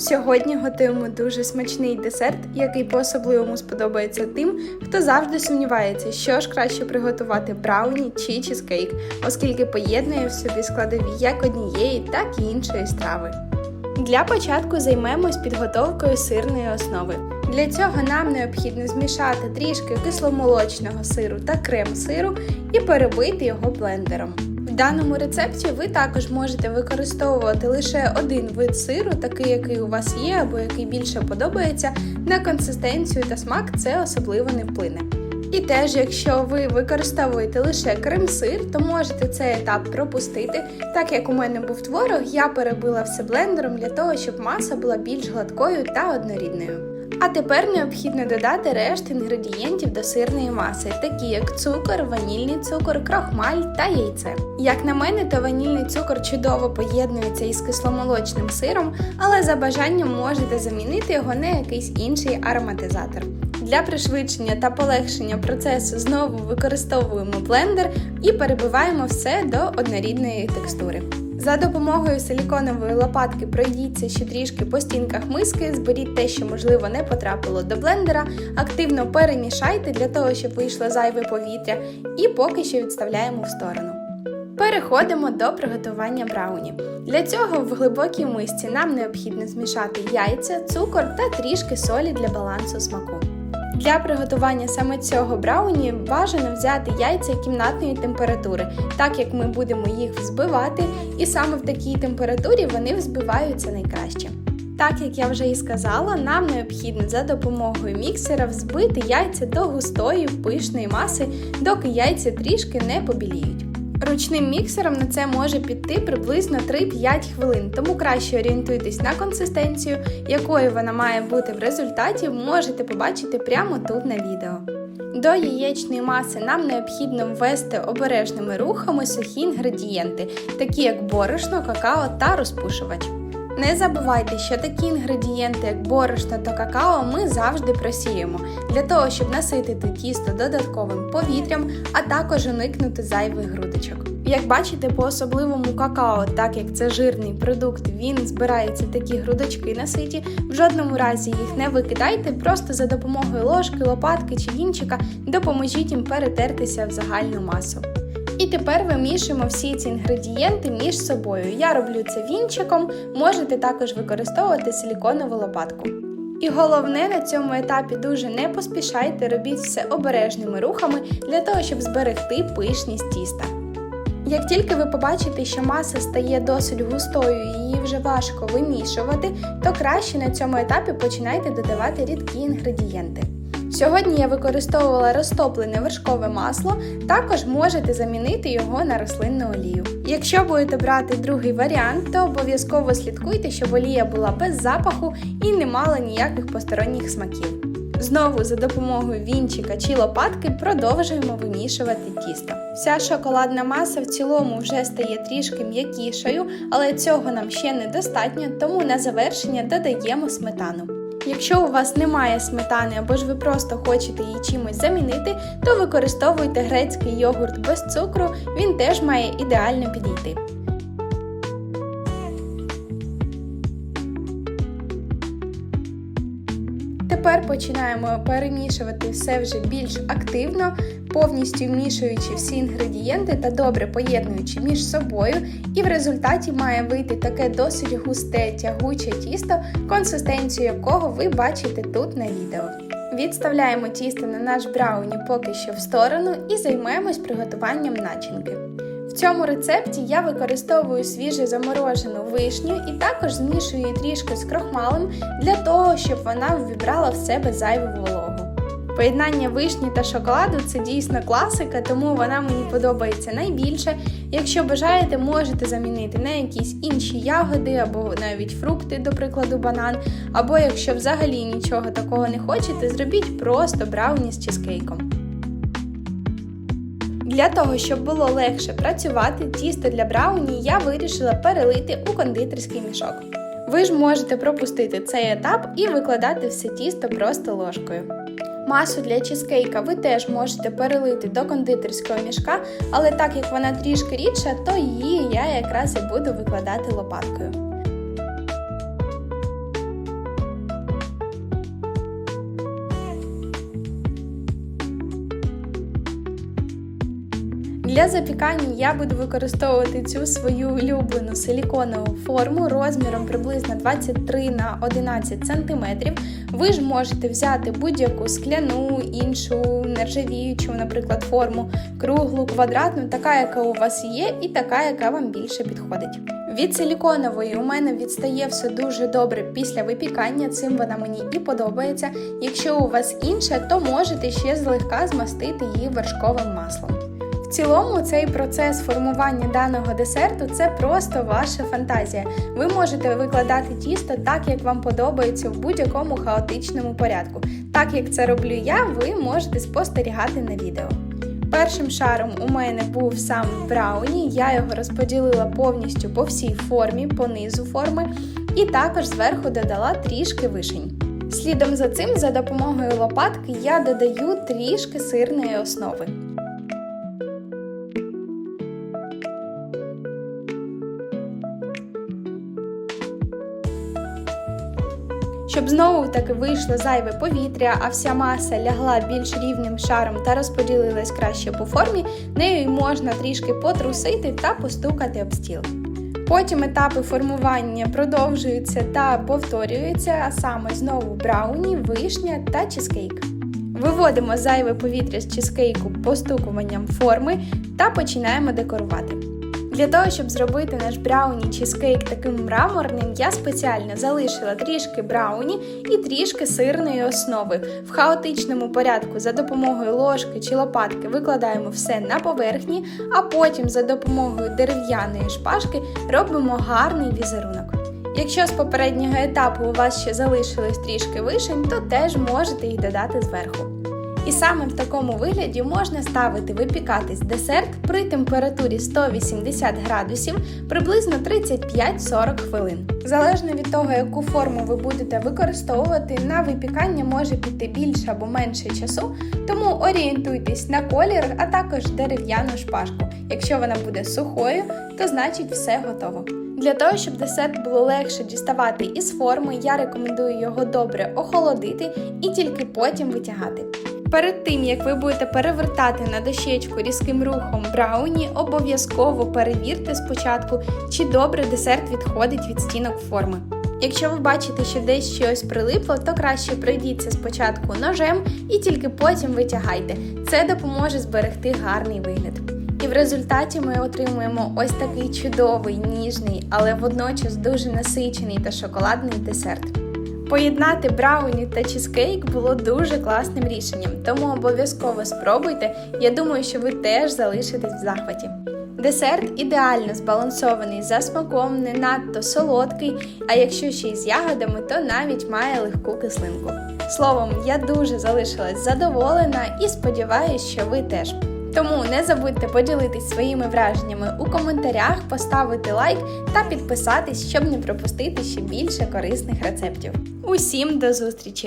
Сьогодні готуємо дуже смачний десерт, який по-особливому сподобається тим, хто завжди сумнівається, що ж краще приготувати брауні чи чизкейк, оскільки поєднує в собі складові як однієї, так і іншої страви. Для початку займемось підготовкою сирної основи. Для цього нам необхідно змішати трішки кисломолочного сиру та крем сиру і перебити його блендером. Даному рецепті ви також можете використовувати лише один вид сиру, такий, який у вас є, або який більше подобається. На консистенцію та смак це особливо не вплине. І теж, якщо ви використовуєте лише крем-сир, то можете цей етап пропустити. Так як у мене був творог, я перебила все блендером для того, щоб маса була більш гладкою та однорідною. А тепер необхідно додати решт інгредієнтів до сирної маси, такі як цукор, ванільний цукор, крохмаль та яйце. Як на мене, то ванільний цукор чудово поєднується із кисломолочним сиром, але за бажанням можете замінити його на якийсь інший ароматизатор. Для пришвидшення та полегшення процесу знову використовуємо блендер і перебиваємо все до однорідної текстури. За допомогою силіконової лопатки пройдіться ще трішки по стінках миски, зберіть те, що можливо не потрапило до блендера, активно перемішайте для того, щоб вийшло зайве повітря, і поки що відставляємо в сторону. Переходимо до приготування брауні. Для цього в глибокій мисці нам необхідно змішати яйця, цукор та трішки солі для балансу смаку. Для приготування саме цього брауні бажано взяти яйця кімнатної температури, так як ми будемо їх взбивати, і саме в такій температурі вони взбиваються найкраще. Так як я вже і сказала, нам необхідно за допомогою міксера взбити яйця до густої пишної маси, доки яйця трішки не побіліють. Ручним міксером на це може піти приблизно 3-5 хвилин, тому краще орієнтуйтесь на консистенцію, якою вона має бути в результаті, можете побачити прямо тут на відео. До яєчної маси нам необхідно ввести обережними рухами сухі інгредієнти, такі як борошно, какао та розпушувач. Не забувайте, що такі інгредієнти, як борошно та какао, ми завжди просіємо для того, щоб наситити тісто додатковим повітрям, а також уникнути зайвих грудочок. Як бачите, по особливому какао, так як це жирний продукт, він збирається такі грудочки на ситі, в жодному разі їх не викидайте, просто за допомогою ложки, лопатки чи вінчика допоможіть їм перетертися в загальну масу. І тепер вимішуємо всі ці інгредієнти між собою. Я роблю це вінчиком, можете також використовувати силіконову лопатку. І головне на цьому етапі дуже не поспішайте, робіть все обережними рухами для того, щоб зберегти пишність тіста. Як тільки ви побачите, що маса стає досить густою і її вже важко вимішувати, то краще на цьому етапі починайте додавати рідкі інгредієнти. Сьогодні я використовувала розтоплене вершкове масло, також можете замінити його на рослинну олію. Якщо будете брати другий варіант, то обов'язково слідкуйте, щоб олія була без запаху і не мала ніяких посторонніх смаків. Знову за допомогою вінчика чи лопатки продовжуємо вимішувати тісто. Вся шоколадна маса в цілому вже стає трішки м'якішою, але цього нам ще недостатньо, тому на завершення додаємо сметану. Якщо у вас немає сметани або ж ви просто хочете її чимось замінити, то використовуйте грецький йогурт без цукру, він теж має ідеально підійти. Тепер починаємо перемішувати все вже більш активно, повністю вмішуючи всі інгредієнти та добре поєднуючи між собою, і в результаті має вийти таке досить густе тягуче тісто, консистенцію якого ви бачите тут на відео. Відставляємо тісто на наш брауні поки що в сторону і займаємось приготуванням начинки. Цьому рецепті я використовую свіже заморожену вишню і також змішую її трішки з крохмалем для того, щоб вона ввібрала в себе зайву вологу. Поєднання вишні та шоколаду це дійсно класика, тому вона мені подобається найбільше. Якщо бажаєте, можете замінити на якісь інші ягоди або навіть фрукти, до прикладу, банан. Або якщо взагалі нічого такого не хочете, зробіть просто брауні з чизкейком. Для того, щоб було легше працювати, тісто для брауні я вирішила перелити у кондитерський мішок. Ви ж можете пропустити цей етап і викладати все тісто просто ложкою. Масу для чизкейка ви теж можете перелити до кондитерського мішка, але так як вона трішки рідша, то її я якраз і буду викладати лопаткою. Для запікання я буду використовувати цю свою улюблену силіконову форму розміром приблизно 23 на 11 см. Ви ж можете взяти будь-яку скляну, іншу нержавіючу, наприклад, форму, круглу, квадратну, така, яка у вас є, і така, яка вам більше підходить. Від силіконової у мене відстає все дуже добре після випікання, цим вона мені і подобається. Якщо у вас інша, то можете ще злегка змастити її вершковим маслом. В цілому цей процес формування даного десерту це просто ваша фантазія. Ви можете викладати тісто так, як вам подобається в будь-якому хаотичному порядку. Так як це роблю я, ви можете спостерігати на відео. Першим шаром у мене був сам брауні, я його розподілила повністю по всій формі, по низу форми, і також зверху додала трішки вишень. Слідом за цим, за допомогою лопатки, я додаю трішки сирної основи. Щоб знову таки вийшло зайве повітря, а вся маса лягла більш рівним шаром та розподілилась краще по формі, нею можна трішки потрусити та постукати об стіл. Потім етапи формування продовжуються та повторюються, а саме знову брауні, вишня та чизкейк. Виводимо зайве повітря з чизкейку постукуванням форми та починаємо декорувати. Для того, щоб зробити наш брауні чизкейк таким мраморним, я спеціально залишила трішки брауні і трішки сирної основи. В хаотичному порядку за допомогою ложки чи лопатки викладаємо все на поверхні, а потім за допомогою дерев'яної шпажки робимо гарний візерунок. Якщо з попереднього етапу у вас ще залишилось трішки вишень, то теж можете їх додати зверху. І саме в такому вигляді можна ставити випікатись десерт при температурі 180 градусів приблизно 35-40 хвилин. Залежно від того, яку форму ви будете використовувати, на випікання може піти більше або менше часу, тому орієнтуйтесь на колір, а також дерев'яну шпажку. Якщо вона буде сухою, то значить все готово. Для того, щоб десерт було легше діставати із форми, я рекомендую його добре охолодити і тільки потім витягати. Перед тим, як ви будете перевертати на дощечку різким рухом брауні, обов'язково перевірте спочатку, чи добре десерт відходить від стінок форми. Якщо ви бачите, що десь щось прилипло, то краще пройдіться спочатку ножем і тільки потім витягайте. Це допоможе зберегти гарний вигляд. І в результаті ми отримуємо ось такий чудовий, ніжний, але водночас дуже насичений та шоколадний десерт. Поєднати брауні та чизкейк було дуже класним рішенням, тому обов'язково спробуйте. Я думаю, що ви теж залишитесь в захваті. Десерт ідеально збалансований за смаком, не надто солодкий, а якщо ще й з ягодами, то навіть має легку кислинку. Словом, я дуже залишилась задоволена і сподіваюся, що ви теж. Тому не забудьте поділитись своїми враженнями у коментарях, поставити лайк та підписатись, щоб не пропустити ще більше корисних рецептів. Усім до зустрічі!